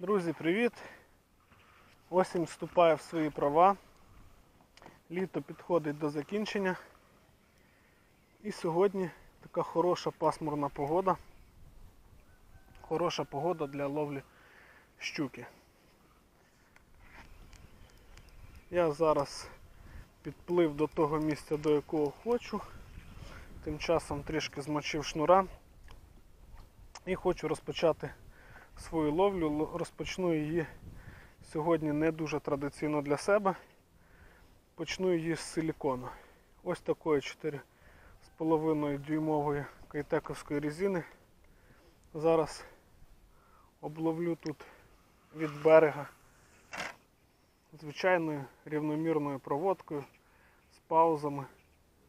Друзі, привіт! Осінь вступає в свої права. Літо підходить до закінчення. І сьогодні така хороша пасмурна погода. Хороша погода для ловлі щуки. Я зараз підплив до того місця, до якого хочу. Тим часом трішки змочив шнура. І хочу розпочати свою ловлю. Розпочну її сьогодні не дуже традиційно для себе. Почну її з силікону. Ось такої 4,5 дюймової кайтековської резини. Зараз обловлю тут від берега звичайною рівномірною проводкою з паузами.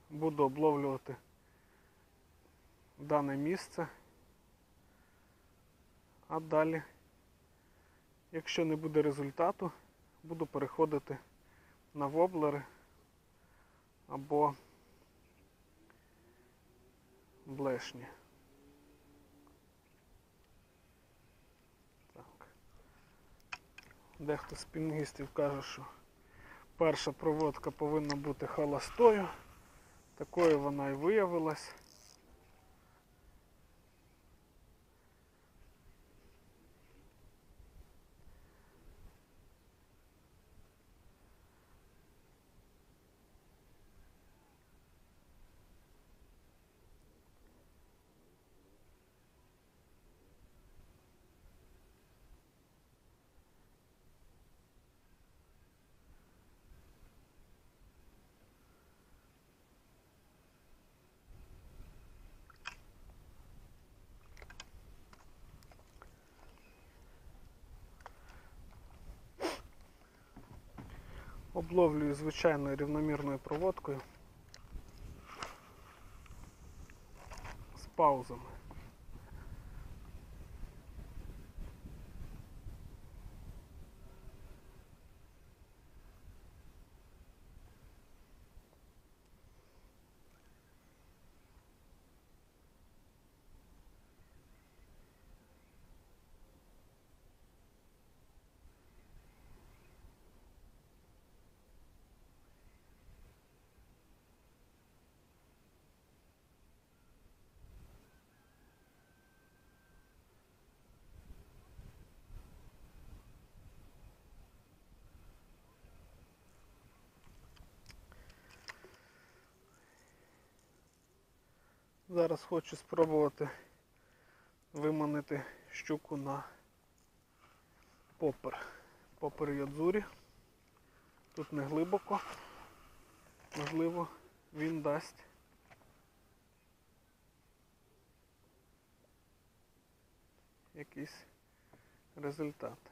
Буду обловлювати дане місце. А далі, якщо не буде результату, буду переходити на воблери або блешні. Так. Дехто з пінгістів каже, що перша проводка повинна бути холостою. Такою вона і виявилась. Обловлюю звичайною рівномірною проводкою з паузами. Зараз хочу спробувати виманити щуку на попер. Попер Йодзурі. Тут не глибоко. Можливо, він дасть якийсь результат.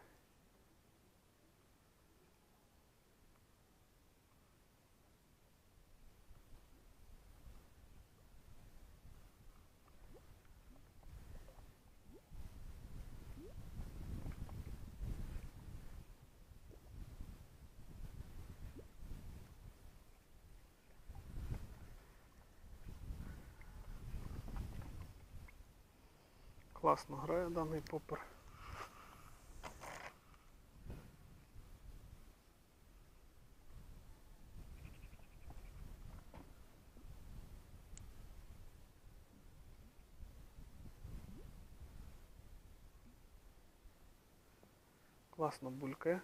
Класно грає даний попер. Класно булькає.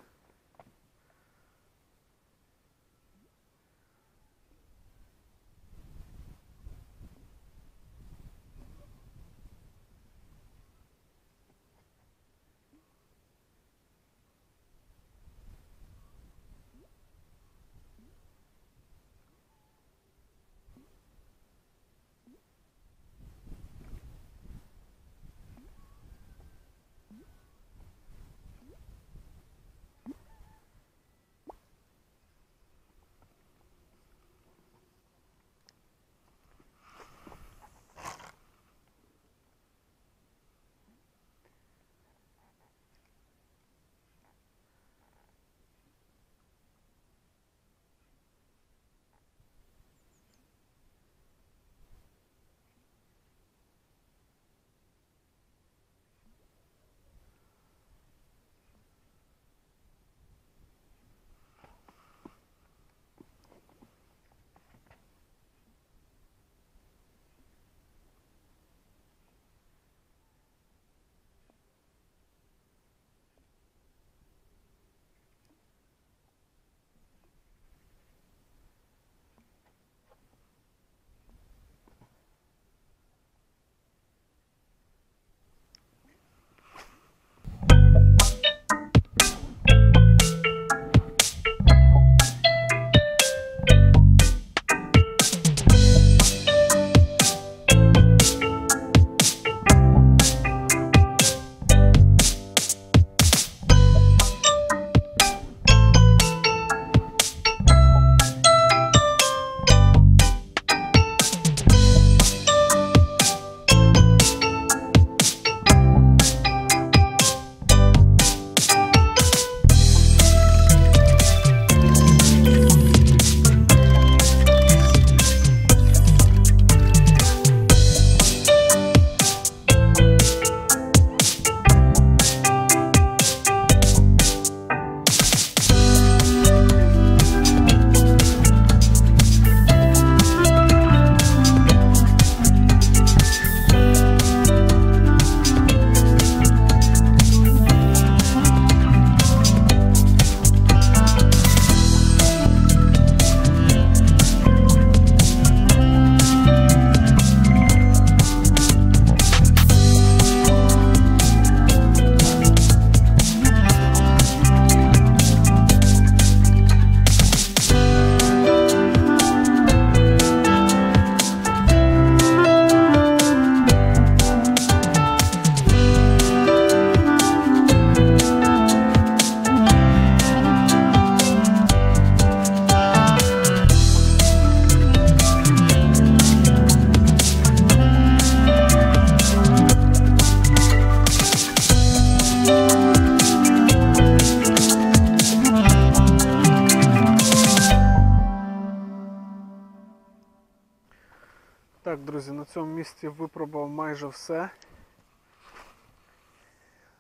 Цьому місці випробував майже все.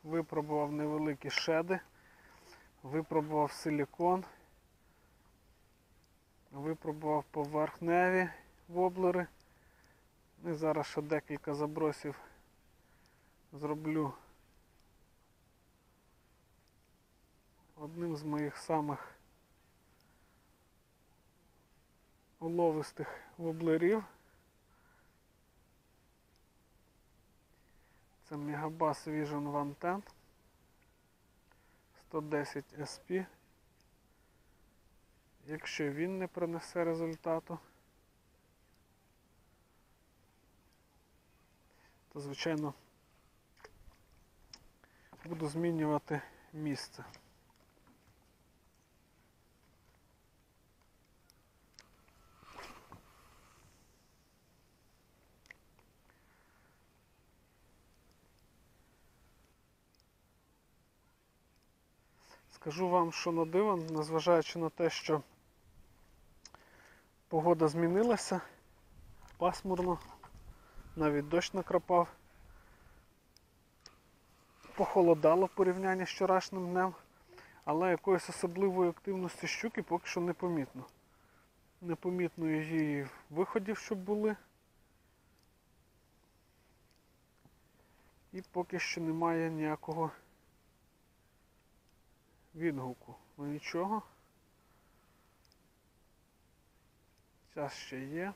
Випробував невеликі шеди, випробував силікон, випробував поверхневі воблери. І зараз ще декілька забросів зроблю одним з моїх самих уловистих воблерів. Це Megabass Vision 110 110 SP. Якщо він не принесе результату, то звичайно буду змінювати місце. Скажу вам, що на диво, незважаючи на те, що погода змінилася, пасмурно, навіть дощ накрапав, похолодало в порівнянні з вчорашнім днем, але якоїсь особливої активності щуки поки що не помітно. Непомітно її виходів, щоб були. І поки що немає ніякого відгуку. Ну нічого. Час ще є.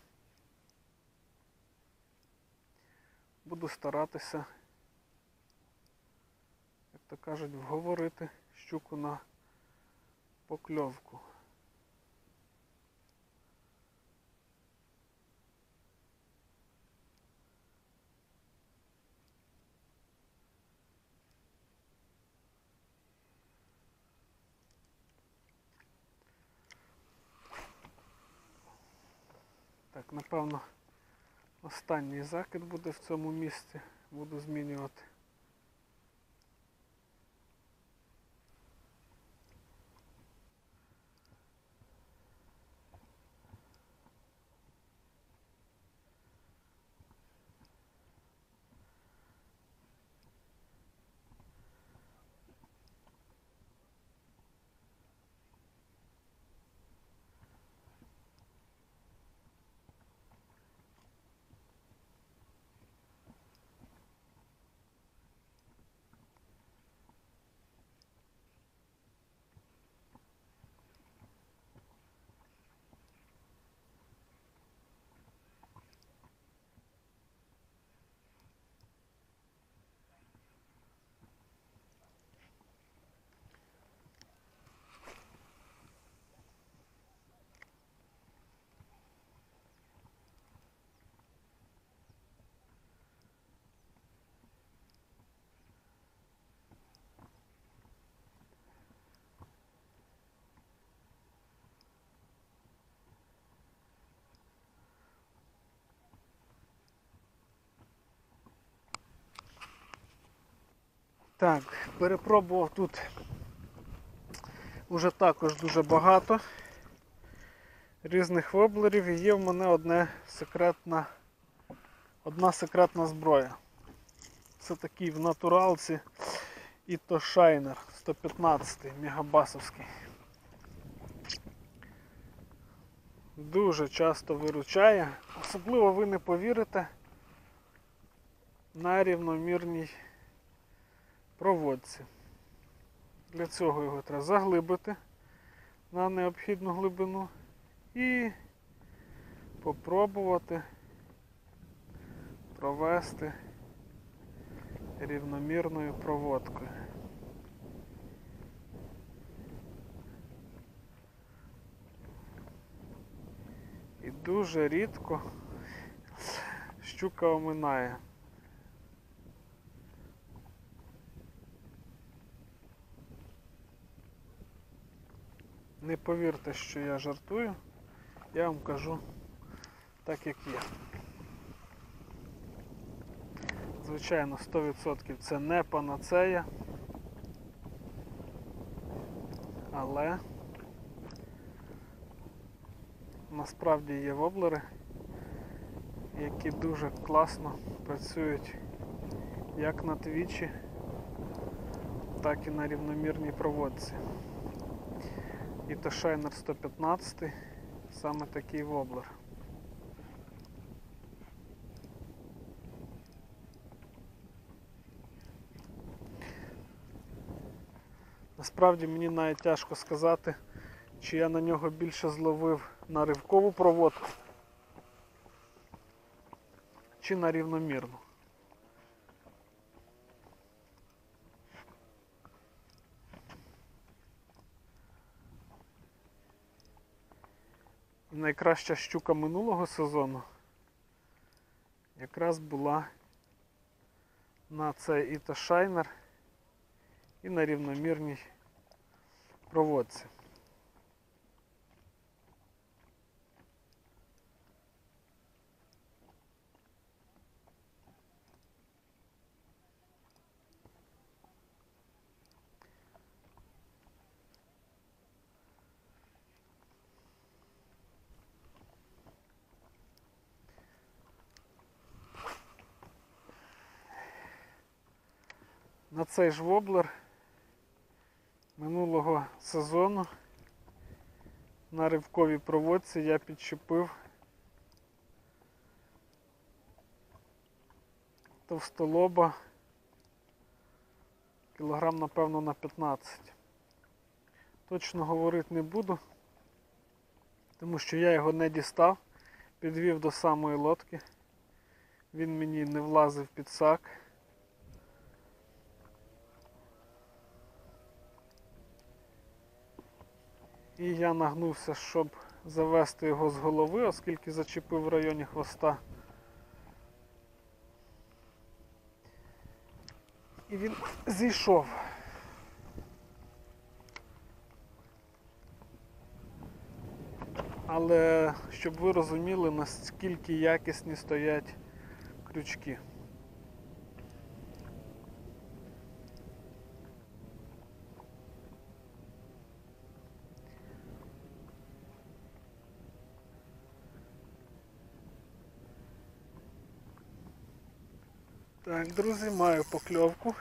Буду старатися, як то кажуть, вговорити щуку на покльовку. Напевно, останній закид буде в цьому місці. Буду змінювати. Так, перепробував тут уже також дуже багато різних воблерів і є в мене одне секретна, одна секретна зброя. Це такий в натуралці і то шайнер 115 мегабасовський. Дуже часто виручає, особливо ви не повірите на рівномірній проводці. Для цього його треба заглибити на необхідну глибину і попробувати провести рівномірною проводкою. І дуже рідко щука оминає. Не повірте, що я жартую, я вам кажу так, як є. Звичайно, 100% це не панацея, але насправді є воблери, які дуже класно працюють як на твічі, так і на рівномірній проводці. І то Shiner 115 саме такий воблер. Насправді мені навіть тяжко сказати, чи я на нього більше зловив на ривкову проводку, чи на рівномірну. Найкраща щука минулого сезону якраз була на цей іташайнер і на рівномірній проводці. На цей ж воблер минулого сезону на ривковій проводці я підчепив товстолоба кілограм, напевно, на 15. Точно говорити не буду, тому що я його не дістав, підвів до самої лодки. Він мені не влазив під сак. І я нагнувся, щоб завести його з голови, оскільки зачепив в районі хвоста. І він зійшов. Але щоб ви розуміли, наскільки якісні стоять крючки. Так, друзі, маю покльовку.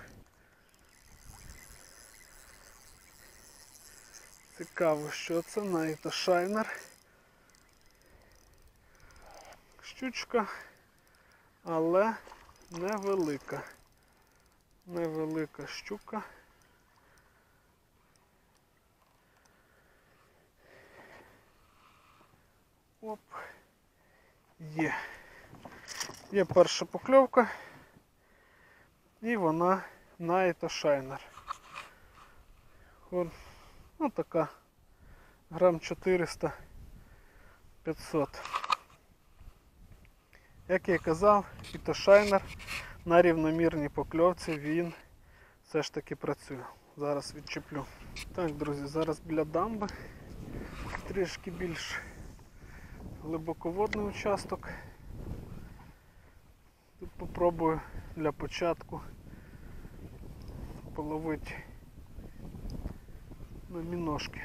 Цікаво, що це Найто Шайнер. Щучка, але невелика. Невелика щука. Оп. Є. Є перша покльовка. І вона Найто Шайнер. Ну така грам 400 500. Як я і казав, Іто Шайнер на рівномірній покльовці він все ж таки працює. Зараз відчеплю. Так, друзі, зараз біля дамби трішки більш глибоководний участок. Тут попробую для початку половити на міножки.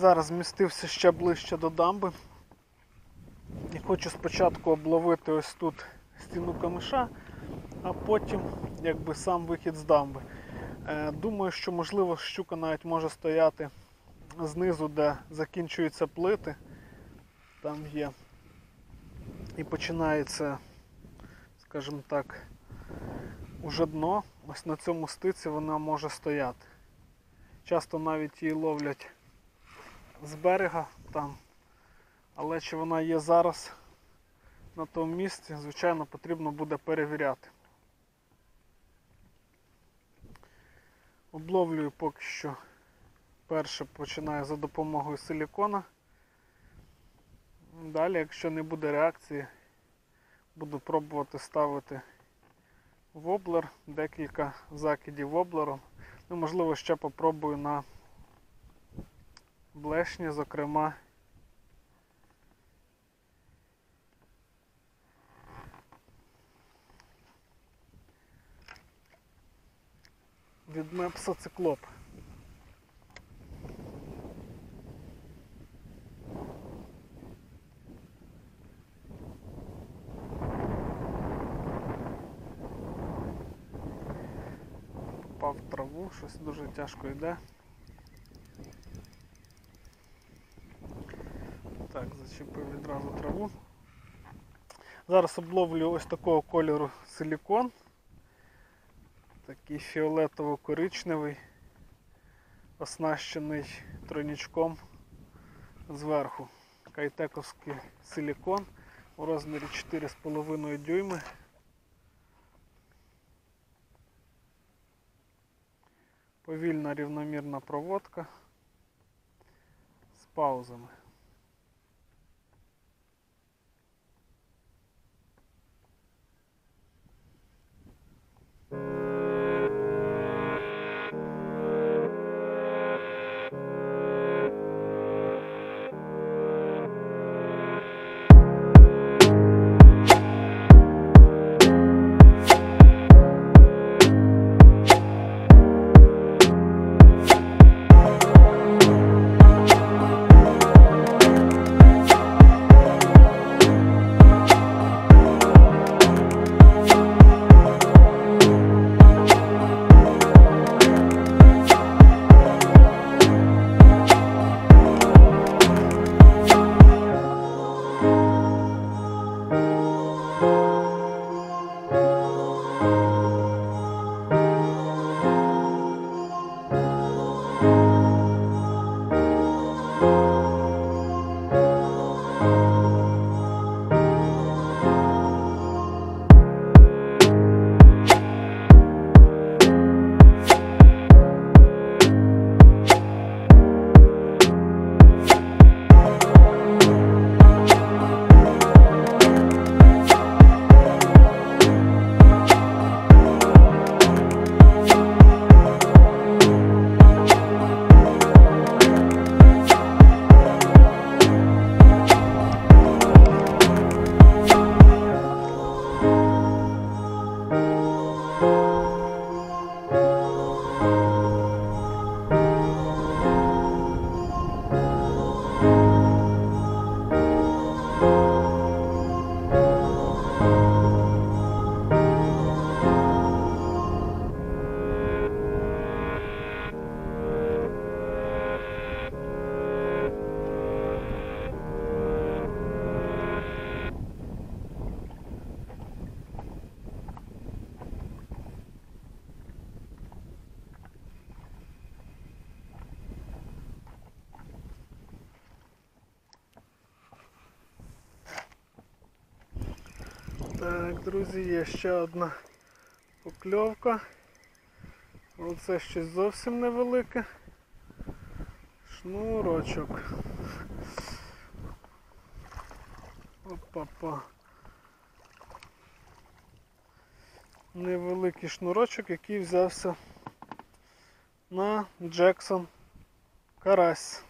Зараз змістився ще ближче до дамби. І хочу спочатку обловити ось тут стіну камиша, а потім якби сам вихід з дамби. Е, Думаю, що можливо щука навіть може стояти знизу, де закінчуються плити. Там є. І починається, скажімо так, уже дно. Ось на цьому стиці вона може стояти. Часто навіть її ловлять з берега там. Але чи вона є зараз на тому місці, звичайно, потрібно буде перевіряти. Обловлюю поки що перше починаю за допомогою силікона. Далі, якщо не буде реакції, Буду пробувати ставити воблер, декілька закидів воблером. Ну, можливо, ще попробую на блешні, зокрема. Від Мепса циклоп. Попав в траву, щось дуже тяжко йде. Так, відразу траву. Зараз обловлю ось такого кольору силікон. Такий фіолетово-коричневий, оснащений тройничком зверху. Кайтековський силікон у розмірі 4,5 дюйми. Повільна рівномірна проводка з паузами. Так, друзі, є ще одна покльовка. Оце щось зовсім невелике. Шнурочок. Опа-па. Невеликий шнурочок, який взявся на Джексон Карась.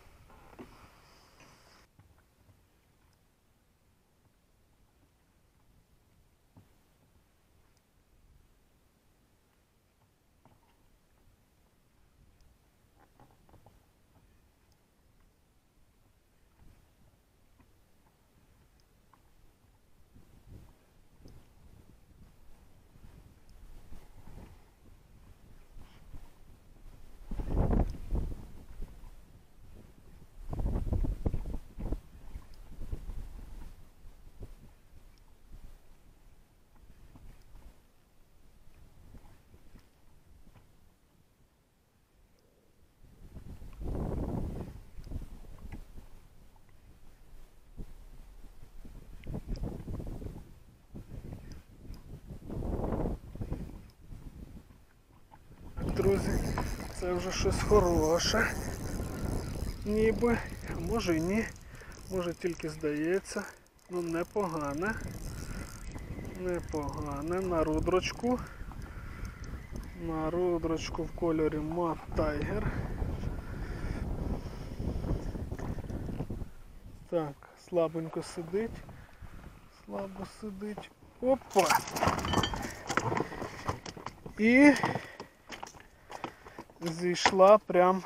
Друзі. Це вже щось хороше. Ніби. Може і ні. Може тільки здається. Ну непогане. Непогане на рудрочку. На рудрочку в кольорі Мат Тайгер. Так, слабенько сидить. Слабо сидить. Опа! І зійшла прям